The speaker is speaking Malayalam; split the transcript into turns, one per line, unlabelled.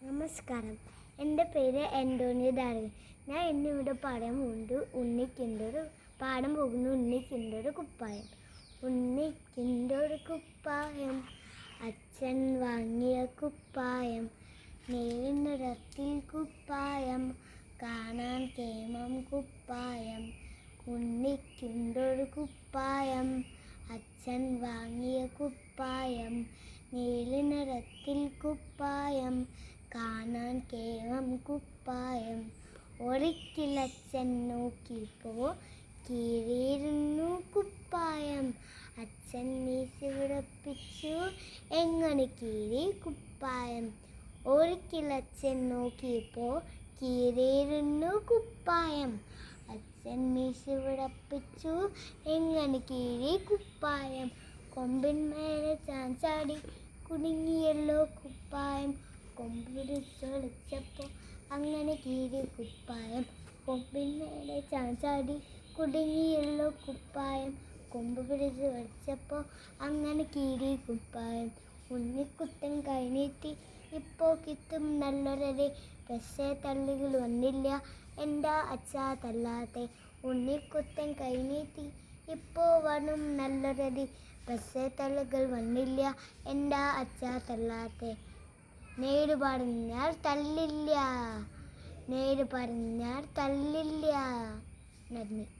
നമസ്കാരം. എന്റെ പേര് ആന്റോണിയോ ഡാർവിൻ. ഞാൻ ഇന്നിവിടെ പാടാൻ പോകുന്നത് ഉണ്ണിക്കിന്റെ പാടാൻ പോകുന്ന ഉണ്ണിക്കിന്റെ ഒരു കുപ്പായം. ഉണ്ണിക്കിന്റെ ഒരു കുപ്പായം അച്ഛൻ വാങ്ങിയ കുപ്പായം നീലിനിറത്തിൽ കുപ്പായം കാണാൻ കേമം കുപ്പായം ഉണ്ണിക്കിന്റെ ഒരു കുപ്പായം അച്ഛൻ വാങ്ങിയ കുപ്പായം നീലിനിറത്തിൽ കുപ്പായം കാണാൻ കേവം കുപ്പായം. ഒരിക്കലച്ഛൻ നോക്കിയപ്പോ കീഴിരുന്നു കുപ്പായം. അച്ഛൻ മീശ വിടപ്പിച്ചു എങ്ങനെ കീറി കുപ്പായം? ഒരിക്കലച്ഛൻ നോക്കിയപ്പോ കീറിയിരുന്നു കുപ്പായം. അച്ഛൻ മീശ വിടപ്പിച്ചു എങ്ങനെ കീറി കുപ്പായം? കൊമ്പിന്മേലെ ചാഞ്ചാടി കുടുങ്ങിയല്ലോ കുപ്പായം. കൊമ്പിടിച്ചൊളിച്ചപ്പോൾ അങ്ങനെ കീറി കുപ്പായം. കൊമ്പിന്മേലെ ചാഞ്ചാടി കുടുങ്ങിയുള്ള കുപ്പായം. കൊമ്പ് പിടിച്ച് വലിച്ചപ്പോൾ അങ്ങനെ കീറി കുപ്പായം. ഉണ്ണിക്കുത്തൻ കൈനീട്ടി ഇപ്പോ കിട്ടും നല്ലൊരേ പക്ഷേ തള്ളികൾ വന്നില്ല. എന്താ അച്ഛാ തല്ലാതെ ഉണ്ണിക്കുട്ടൻ കൈനീട്ടി ഇപ്പോ വരും നല്ലൊരടി. പക്ഷേ തള്ളുകൾ വന്നില്ല. എന്താ അച്ഛാ തല്ലാത്തെ? നേര് പറഞ്ഞാൽ തല്ലില്ല. നേര് പറഞ്ഞാൽ തല്ലില്ല. നന്ദി.